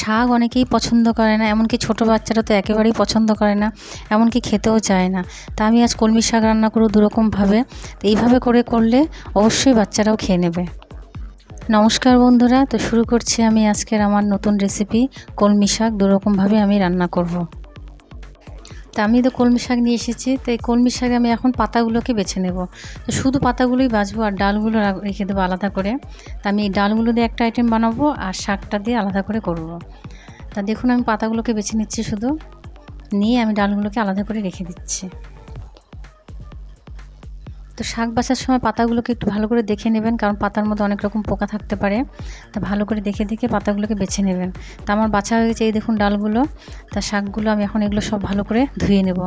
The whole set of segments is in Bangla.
শাক অনেকেই পছন্দ করে না, এমনকি ছোট বাচ্চারা তো একেবারেই পছন্দ করে না, এমনকি খেতেও চায় না। তা আমি আজ কলমি শাক রান্না করব দুরকমভাবে। তো এইভাবে করে করলে অবশ্যই বাচ্চারাও খেয়ে নেবে। নমস্কার বন্ধুরা, তো শুরু করছি আমি আজকের আমার নতুন রেসিপি কলমি শাক দুরকমভাবে আমি রান্না করব। তা আমি তো কলমি শাক নিয়ে এসেছি, তো এই কলমি শাক আমি এখন পাতাগুলোকে বেছে নেব। তো শুধু পাতাগুলোই বাছবো আর ডালগুলো রেখে দেবো আলাদা করে। তা আমি এই ডালগুলো দিয়ে একটা আইটেম বানাবো আর শাকটা দিয়ে আলাদা করে করব। তা দেখুন আমি পাতাগুলোকে বেছে নিচ্ছি শুধু। নিয়ে আমি ডালগুলোকে আলাদা করে রেখে দিচ্ছি। তো শাক বাছার সময় পাতাগুলোকে একটু ভালো করে দেখে নেবেন, কারণ পাতার মধ্যে অনেক রকম পোকা থাকতে পারে। তা ভালো করে দেখে দেখে পাতাগুলোকে বেছে নেবেন। তা আমার বাছা হয়ে গেছে এই দেখুন ডালগুলো। তা শাকগুলো আমি এখন এগুলো সব ভালো করে ধুয়ে নেব।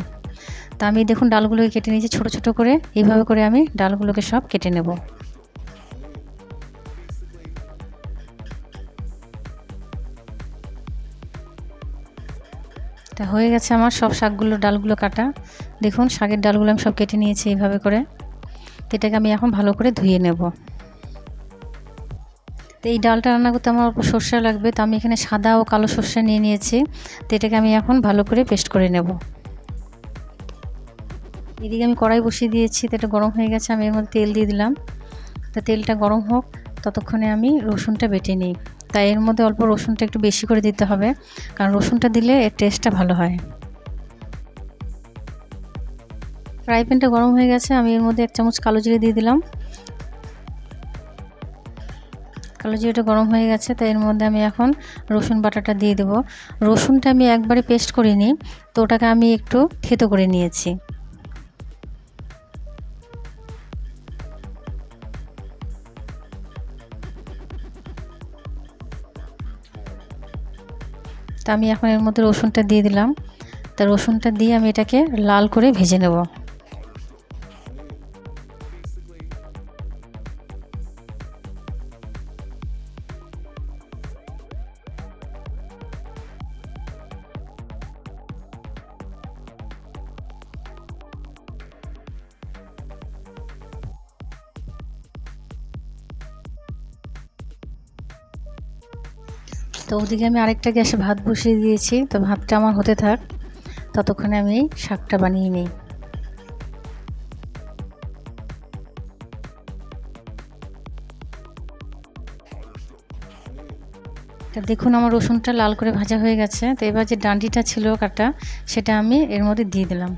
তা আমি দেখুন ডালগুলোকে কেটে নিয়েছি ছোটো ছোটো করে। এইভাবে করে আমি ডালগুলোকে সব কেটে নেব। তা হয়ে গেছে আমার সব শাকগুলো, ডালগুলো কাটা। দেখুন শাকের ডালগুলো আমি সব কেটে নিয়েছি এইভাবে করে। তো এটাকে আমি এখন ভালো করে ধুয়ে নেব। তো এই ডালটা রান্না করতে আমার অল্প সর্ষে লাগবে, তো আমি এখানে সাদা ও কালো সর্ষে নিয়ে নিয়েছি। তো এটাকে আমি এখন ভালো করে পেস্ট করে নেব। এদিকে আমি কড়াই বসিয়ে দিয়েছি, তো এটা গরম হয়ে গেছে, আমি এর মধ্যে তেল দিয়ে দিলাম। তা তেলটা গরম হোক, ততক্ষণে আমি রসুনটা বেটে নিই। তাই এর মধ্যে অল্প রসুনটা একটু বেশি করে দিতে হবে, কারণ রসুনটা দিলে এর টেস্টটা ভালো হয়। ফ্রাই প্যানটা গরম হয়ে গেছে, আমি এর মধ্যে এক চামচ কালো জিরে দিয়ে দিলাম। কালো জিরেটা গরম হয়ে গেছে তাই এর মধ্যে আমি এখন রসুন বাটাটা দিয়ে দেবো। রসুনটা আমি একবারে পেস্ট করিনি, তো ওটাকে আমি একটু থেতো করে নিয়েছি। তা আমি এখন এর মধ্যে রসুনটা দিয়ে দিলাম। তা রসুনটা দিয়ে আমি এটাকে লাল করে ভেজে নেব। তো ওদিকে আমি আরেকটা গ্যাসে ভাত বসিয়ে দিয়েছি, তো ভাতটা আমার হতে থাক। ততক্ষণে আমি শাকটা বানিয়ে নিই। তা দেখুন আমার রসুনটা লাল করে ভাজা হয়ে গেছে, তো এবার যে ডান্ডিটা ছিল কাটা, সেটা আমি এর মধ্যে দিয়ে দিলাম।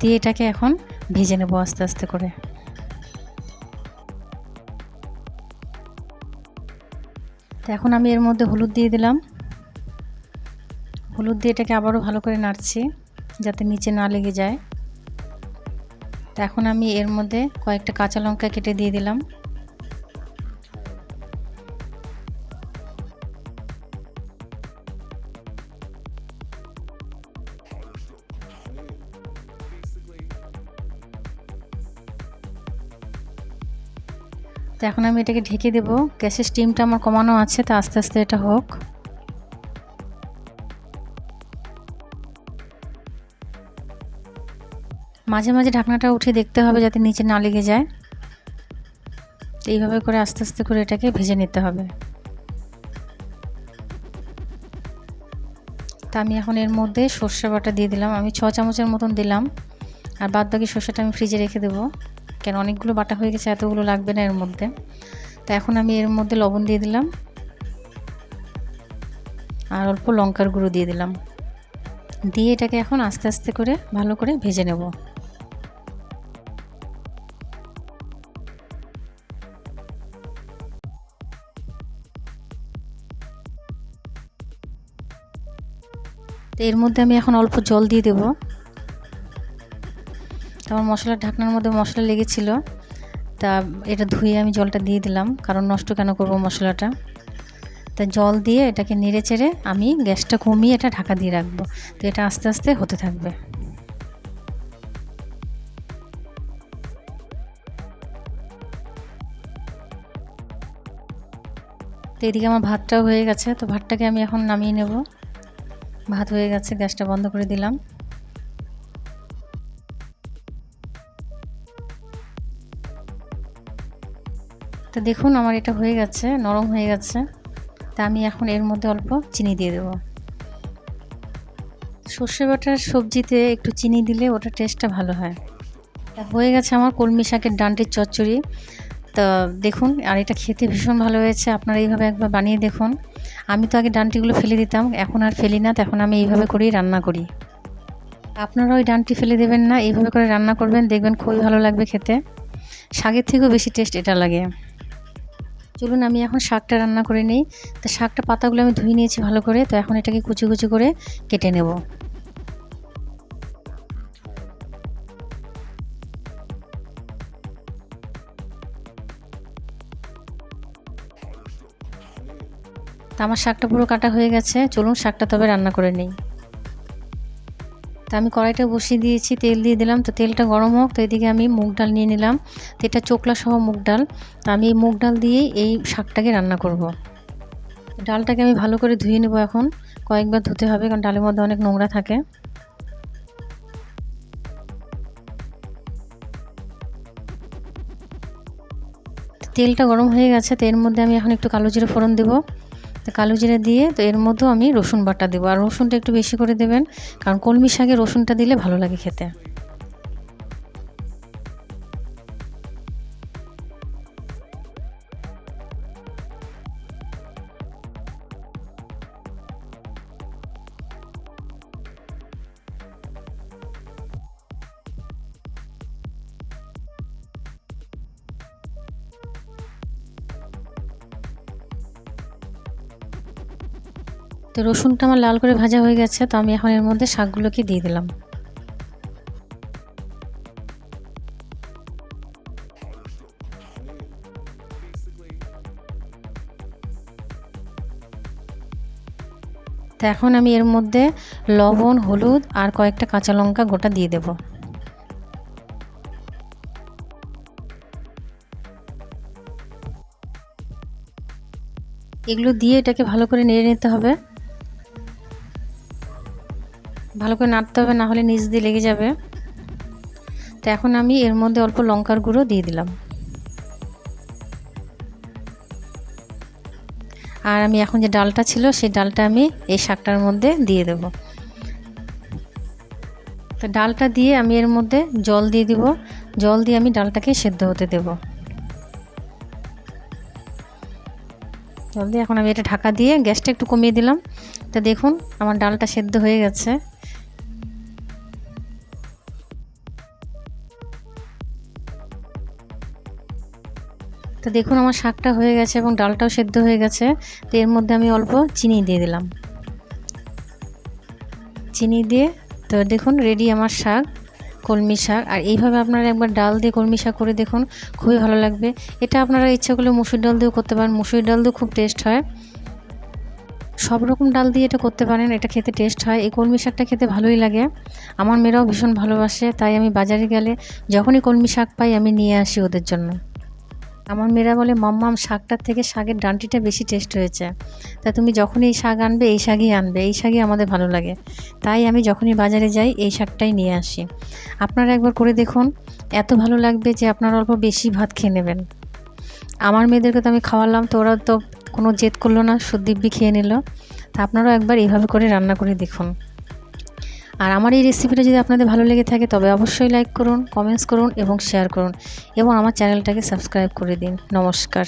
দিয়ে এটাকে এখন ভেজে নেব আস্তে আস্তে করে। তো এখন আমি এর মধ্যে হলুদ দিয়ে দিলাম। হলুদ দিয়ে এটাকে আবারও ভালো করে নাড়ছি, যাতে নিচে না লেগে যায়। তো এখন আমি এর মধ্যে কয়েকটা কাঁচা লঙ্কা কেটে দিয়ে দিলাম। তো এখন আমি এটাকে ঢেকে দেবো। গ্যাসের স্টিমটা আমার কমানো আছে, তো আস্তে আস্তে এটা হোক। মাঝে মাঝে ঢাকনাটা উঠে দেখতে হবে যাতে নিচে না লেগে যায়। তো এইভাবে করে আস্তে আস্তে করে এটাকে ভেজে নিতে হবে। তা আমি এখন এর মধ্যে সর্ষে বাটা দিয়ে দিলাম। আমি ছ চামচের মতন দিলাম। আর বাদ বাকি সর্ষেটা আমি ফ্রিজে রেখে দেবো। কেন অনেকগুলো বাটা হয়ে গেছে, এতগুলো লাগবে না এর মধ্যে। তো এখন আমি এর মধ্যে লবণ দিয়ে দিলাম। আর অল্প লঙ্কার গুঁড়ো দিয়ে দিলাম। দিয়ে এটাকে এখন আস্তে আস্তে করে ভালো করে ভেজে নেব। তো এর মধ্যে আমি এখন অল্প জল দিয়ে দেবো। আমার মশলার ঢাকনার মধ্যে মশলা লেগেছিল। তা এটা ধুয়ে আমি জলটা দিয়ে দিলাম, কারণ নষ্ট কেন করব মশলাটা? তা জল দিয়ে এটাকে নেড়ে চেড়ে আমি গ্যাসটা কমিয়ে এটা ঢাকা দিয়ে রাখব। তো এটা আস্তে আস্তে হতে থাকবে। তো এদিকে আমার ভাতটাও হয়ে গেছে, তো ভাতটাকে আমি এখন নামিয়ে নেব। ভাত হয়ে গেছে, গ্যাসটা বন্ধ করে দিলাম। তো দেখুন, আমার এটা হয়ে গেছে, নরম হয়ে গেছে। তা আমি এখন এর মধ্যে অল্প চিনি দিয়ে দেবো। সর্ষে বাটার সবজিতে একটু চিনি দিলে ওটা টেস্টটা ভালো হয়। তা হয়ে গেছে আমার কলমি শাকের ডান্টির চচ্চড়ি। তো দেখুন, আর এটা খেতে ভীষণ ভালো হয়েছে। আপনারা এইভাবে একবার বানিয়ে দেখুন। আমি তো আগে ডান্টিগুলো ফেলে দিতাম, এখন আর ফেলি না তখন আমি এইভাবে করেই রান্না করি। আপনারা ওই ডান্টি ফেলে দেবেন না, এইভাবে করে রান্না করবেন, দেখবেন খুবই ভালো লাগবে খেতে। শাকের থেকেও বেশি টেস্ট এটা লাগে। চলুন আমি এখন শাকটা রান্না করে নিই। তো শাকটা পাতাগুলো আমি ধুয়ে নিয়েছি ভালো করে। তো এখন এটাকে কুচি কুচি করে কেটে নেব। তা আমার শাকটা পুরো কাটা হয়ে গেছে। চলুন শাকটা তবে রান্না করে নিই। তা আমি কড়াইটা বসিয়ে দিয়েছি, তেল দিয়ে দিলাম। তো তেলটা গরম হোক, তো এদিকে আমি মুগ ডাল নিয়ে নিলাম। তো এটা চোকলা সহ মুগ ডাল। তো আমি এই মুগ ডাল দিয়েই এই শাকটাকে রান্না করব। ডালটাকে আমি ভালো করে ধুয়ে নেব এখন। কয়েকবার ধুতে হবে, কারণ ডালের মধ্যে অনেক নোংরা থাকে। তেলটা গরম হয়ে গেছে, তো এর মধ্যে আমি এখন একটু কালো জিরে ফোড়ন দেবো। তো কালো জিরা দিয়ে তো এর মধ্যেও আমি রসুন বাটা দেবো। আর রসুনটা একটু বেশি করে দেবেন, কারণ কলমি শাকে রসুনটা দিলে ভালো লাগে খেতে। তো রসুনটা আমার লাল করে ভাজা হয়ে গেছে, তো আমি এখন এর মধ্যে শাকগুলোকে দিয়ে দিলাম। তো এখন আমি এর মধ্যে লবণ, হলুদ আর কয়েকটা কাঁচা লঙ্কা গোটা দিয়ে দেব। এগুলো দিয়ে এটাকে ভালো করে নেড়ে নিতে হবে। ভালো করে নাড়তে হবে, না হলে নিচ দিয়ে লেগে যাবে। তো এখন আমি এর মধ্যে অল্প লঙ্কার গুঁড়ো দিয়ে দিলাম। আর আমি এখন যে ডালটা ছিল, সেই ডালটা আমি এই শাকটার মধ্যে দিয়ে দেব। তো ডালটা দিয়ে আমি এর মধ্যে জল দিয়ে দিব। জল দিয়ে আমি ডালটাকে সেদ্ধ হতে দেব। জল দিয়ে এখন আমি এটা ঢাকা দিয়ে গ্যাসটা একটু কমিয়ে দিলাম। তো দেখুন, আমার ডালটা সেদ্ধ হয়ে গেছে। তো দেখুন, আমার শাকটা হয়ে গেছে এবং ডালটাও সেদ্ধ হয়ে গেছে। তো এর মধ্যে আমি অল্প চিনি দিয়ে দিলাম। চিনি দিয়ে, তো দেখুন রেডি আমার শাক। কলমি শাক। আর এইভাবে আপনারা একবার ডাল দিয়ে কলমি শাক করে দেখুন, খুবই ভালো লাগবে। এটা আপনারা ইচ্ছা করলে মুসুর ডাল দিয়েও করতে পারেন। মুসুর ডাল দিয়েও খুব টেস্ট হয়। সব রকম ডাল দিয়ে এটা করতে পারেন, এটা খেতে টেস্ট হয়। এই কলমি শাকটা খেতে ভালোই লাগে। আমার মেয়েরাও ভীষণ ভালোবাসে, তাই আমি বাজারে গেলে যখনই কলমি শাক পাই আমি নিয়ে আসি ওদের জন্য। আমার মেয়েরা বলে, মাম্মাম, শাকটার থেকে শাকের ডান্টিটা বেশি টেস্ট হয়েছে। তা তুমি যখনই এই শাক আনবে, এই শাকই আনবে। এই শাকই আমাদের ভালো লাগে। তাই আমি যখনই বাজারে যাই, এই শাকটাই নিয়ে আসি। আপনারা একবার করে দেখুন, এত ভালো লাগবে যে আপনারা অল্প বেশি ভাত খেয়ে নেবেন। আমার মেয়েদেরকে তো আমি খাওয়ালাম, তো ওরা তো কোনো জেদ করল না সুদীব্যি খেয়ে নিল। তা আপনারাও একবার এইভাবে করে রান্না করে দেখুন। আর আমার এই রেসিপিটা যদি আপনাদের ভালো লেগে থাকে, তবে অবশ্যই লাইক করুন কমেন্টস করুন এবং শেয়ার করুন এবং আমার চ্যানেলটাকে সাবস্ক্রাইব করে দিন। নমস্কার।